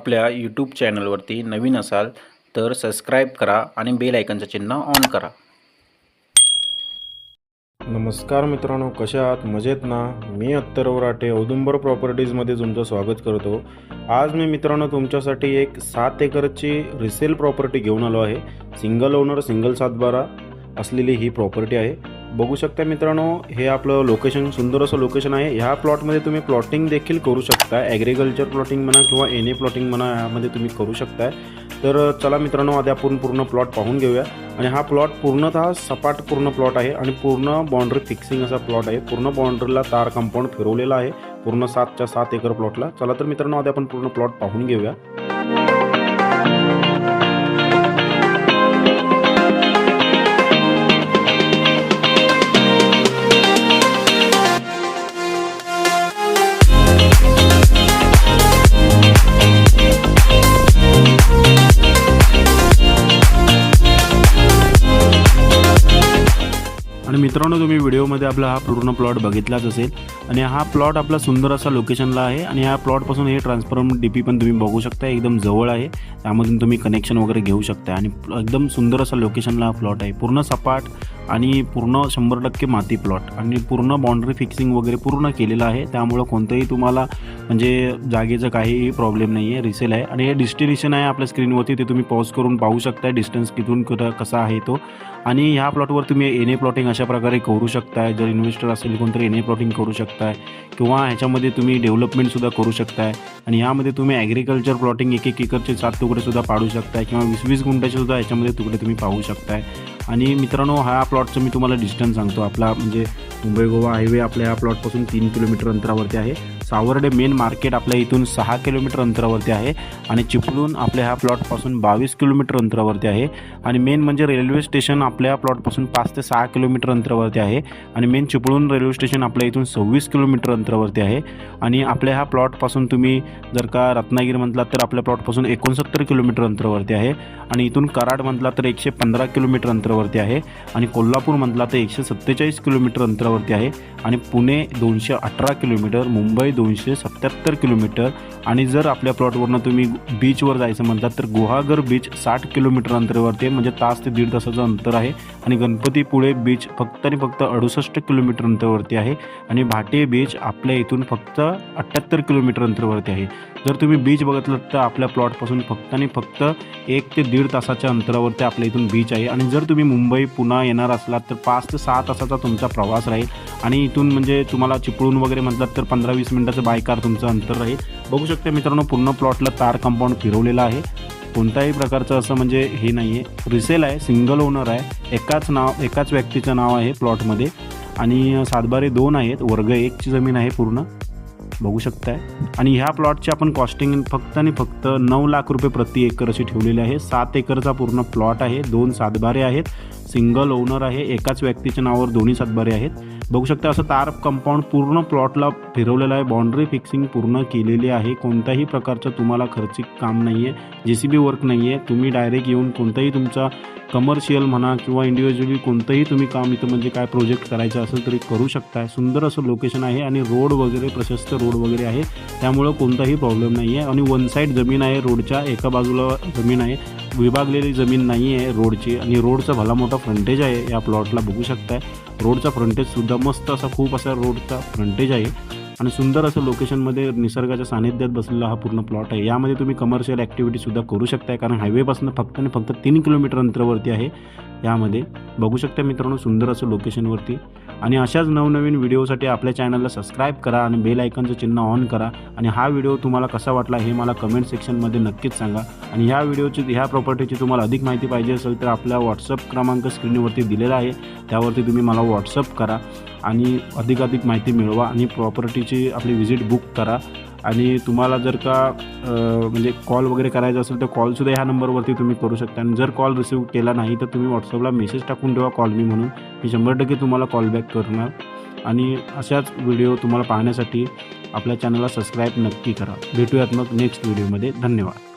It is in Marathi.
आपल्या यूट्यूब चॅनलवरती नवीन असाल तर सबस्क्राईब करा आणि बेल आयकनचं चिन्ह ऑन करा. नमस्कार मित्रांनो कशा आहात? मजेत ना? मी अत्तर वराटे औदुंबर प्रॉपर्टीजमध्ये तुमचं स्वागत करतो. आज मी मित्रांनो तुमच्यासाठी एक सात एकरची रिसेल प्रॉपर्टी घेऊन आलो आहे. सिंगल ओनर सिंगल सातबारा असलेली ही प्रॉपर्टी आहे. बघू शकता मित्रांनो हे आपलं लोकेशन सुंदर असं लोकेशन आहे. ह्या प्लॉटमध्ये तुम्ही प्लॉटिंग देखील करू शकता. ॲग्रिकल्चर प्लॉटिंग म्हणा किंवा एनी प्लॉटिंग म्हणा यामध्ये तुम्ही करू शकता. तर चला मित्रांनो आधी आपण पूर्ण प्लॉट पाहून घेऊया. आणि हा प्लॉट पूर्णतः सपाट पूर्ण प्लॉट आहे आणि पूर्ण बाउंड्री फिक्सिंग असा प्लॉट आहे. पूर्ण बाउंड्रीला तार कंपाऊंड फिरवलेला आहे. पूर्ण सातच्या सात एकर प्लॉटला चला तर मित्रांनो आधी आपण पूर्ण प्लॉट पाहून घेऊया. मित्रांनो तुम्ही व्हिडिओमध्ये आपला हा पूर्ण प्लॉट बघितलाच असेल. आणि हा प्लॉट आपला सुंदर असा लोकेशनला आहे आणि या प्लॉटपासून हे ट्रान्सफॉर्म डी पी पण तुम्ही बघू शकता एकदम जवळ आहे. त्यामधून तुम्ही कनेक्शन वगैरे घेऊ शकता आणि एकदम सुंदर असा लोकेशनला हा प्लॉट आहे. पूर्ण सपाट आणि पूर्ण शंभर टक्के माती प्लॉट आणि पूर्ण बाउंड्री फिक्सिंग वगैरे पूर्ण केलेलं आहे. त्यामुळं कोणतंही तुम्हाला म्हणजे जागेचं काहीही प्रॉब्लेम नाही आहे रिसेल आहे. आणि हे डिस्टिनेशन आहे आपल्या स्क्रीनवरती ते तुम्ही पॉज करून पाहू शकता डिस्टन्स किथून कुठं कसा आहे तो. आणि ह्या प्लॉटवर तुम्ही एने प्लॉटिंग अशा प्रकारे करू शकताय जर इन्व्हेस्टर असेल कोणतरी एने प्लॉटिंग करू शकता. शकताय किंवा ह्याच्यामध्ये तुम्ही डेव्हलपमेंटसुद्धा करू शकताय आणि यामध्ये तुम्ही ॲग्रिकल्चर प्लॉटिंग एक एक एकरचे सात तुकडेसुद्धा पाडू शकताय किंवा वीस वीस गुंठ्याचे सुद्धा ह्याच्यामध्ये तुकडे तुम्ही पाहू शकताय. आणि मित्रांनो हा प्लॉटचं मी तुम्हाला डिस्टन्स सांगतो. आपला म्हणजे मुंबई गोवा हायवे आपल्या या प्लॉटपासून तीन किलोमीटर अंतरावरती आहे. सावर्डे मेन मार्केट आपल्या इथून सहा किलोमीटर अंतरावरती आहे आणि चिपळूण आपल्या ह्या प्लॉटपासून बावीस किलोमीटर अंतरावरती आहे. आणि मेन म्हणजे रेल्वे स्टेशन आपल्या प्लॉटपासून पाच ते सहा किलोमीटर अंतरावरती आहे. आणि मेन चिपळूण रेल्वे स्टेशन आपल्या इथून सव्वीस किलोमीटर अंतरावरती आहे. आणि आपल्या ह्या प्लॉटपासून तुम्ही जर का रत्नागिरी म्हटलात तर आपल्या प्लॉटपासून एकोणसत्तर किलोमीटर अंतरावरती आहे. आणि इथून कराड म्हटला तर एकशे पंधरा किलोमीटर अंतरावरती आहे. आणि कोल्हापूर म्हटला तर एकशे सत्तेचाळीस किलोमीटर अंतरावरती आहे. आणि पुणे दोनशे अठरा किलोमीटर मुंबई दोनशे सत्याहत्तर किलोमीटर. आणि जर आपल्या प्लॉटवरनं तुम्ही बीचवर जायचं म्हणतात तर गुहागर बीच साठ किलोमीटर अंतरावरती आहे म्हणजे तास ते दीड तासाचं अंतर आहे. आणि गणपतीपुळे बीच फक्त आणि फक्त अडुसष्ट किलोमीटर अंतरावरती आहे. आणि भाटे बीच आपल्या इथून फक्त अठ्ठ्याहत्तर किलोमीटर अंतरावरती आहे. जर तुम्ही बीच बघितलं तर आपल्या प्लॉटपासून फक्त आणि फक्त एक ते दीड तासाच्या अंतरावरती आपल्या इथून बीच आहे. आणि जर तुम्ही मुंबई पुन्हा येणार असलात तर पाच ते सहा तासाचा तुमचा प्रवास राहील. आणि इथून म्हणजे तुम्हाला चिपळूण वगैरे म्हटलात तर पंधरा वीस मिनिटं बाय बायकार तुमचं अंतर राहील. बघू शकता मित्रांनो पूर्ण प्लॉटला तार कंपाऊंड फिरवलेलं आहे. कोणत्याही प्रकारचं असं म्हणजे हे नाही आहे रिसेल आहे सिंगल ओनर आहे. एकाच नाव एकाच व्यक्तीचं नाव आहे प्लॉटमध्ये आणि सातबारे दोन आहेत. वर्ग एकची जमीन आहे पूर्ण. बघू शकताय. आणि ह्या प्लॉटची आपण कॉस्टिंग फक्त आणि फक्त नऊ लाख रुपये प्रति एकर अशी ठेवलेली आहे. सात एकरचा पूर्ण प्लॉट आहे. दोन सातबारे आहेत. सिंगल ओनर आहे एकाच व्यक्तीच्या नावावर दोन्ही सातबारे आहेत. बघू शकता असं तार कंपाऊंड पूर्ण प्लॉटला फिरवलेलं आहे. बाउंड्री फिक्सिंग पूर्ण केलेली आहे. कोणत्याही प्रकारचं तुम्हाला खर्चिक काम नाही आहे जे सी बी वर्क नाही आहे तुम्ही डायरेक्ट येऊन कोणताही तुमचा कमर्शियल म्हणा किंवा इंडिव्हिज्युअली कोणतंही तुम्ही काम इथं म्हणजे काय प्रोजेक्ट करायचं असेल तरी करू शकताय. सुंदर असं लोकेशन आहे आणि रोड वगैरे प्रशस्त रोड वगैरे आहे. त्यामुळं कोणताही प्रॉब्लेम नाही आहे आणि वन साईड जमीन आहे रोडच्या एका बाजूला जमीन आहे. विभागलेली जमीन नाही आहे रोडची आणि रोडचा भला मोठा फ्रंटेज आहे या प्लॉटला बघू शकताय. रोडचा फ्रंटेजसुद्धा मस्त असा खूप असा रोडचा फ्रंटेज आहे. आणि सुंदर असं लोकेशनमध्ये निसर्गाच्या सानिध्यात बसलेला हा पूर्ण प्लॉट आहे. यामध्ये तुम्ही कमर्शियल ॲक्टिव्हिटीसुद्धा करू शकताय कारण हायवेपासून फक्त आणि फक्त तीन किलोमीटर अंतरावरती आहे. यामध्ये बघू शकता मित्रांनो सुंदर असं लोकेशनवरती आणि अशाच नवनवीन व्हिडिओसाठी आपल्या चॅनलला सबस्क्राईब करा आणि बेल आयकनचं चिन्ह ऑन करा. आणि हा व्हिडिओ तुम्हाला कसा वाटला हे मला कमेंट सेक्शनमध्ये नक्कीच सांगा. आणि ह्या व्हिडिओची ह्या प्रॉपर्टीची तुम्हाला अधिक माहिती पाहिजे असेल तर आपला व्हॉट्सअप क्रमांक स्क्रीनवरती दिलेला आहे. त्यावरती तुम्ही मला व्हॉट्सअप करा आणि अधिकाधिक माहिती मिळवा आणि प्रॉपर्टीची आपली व्हिजिट बुक करा. आणि तुम्हाला जर का म्हणजे कॉल वगैरे करायचा असेल तर कॉलसुद्धा ह्या नंबरवरती तुम्ही करू शकता. आणि जर कॉल रिसीव केला नाही तर तुम्ही व्हॉट्सअपला मेसेज टाकून ठेवा कॉल मी म्हणून. मी शंभर टक्के तुम्हाला कॉल बॅक करणार. आणि अशाच व्हिडिओ तुम्हाला पाहण्यासाठी आपल्या चॅनलला सबस्क्राईब नक्की करा. भेटूयात मग नेक्स्ट व्हिडिओमध्ये धन्यवाद.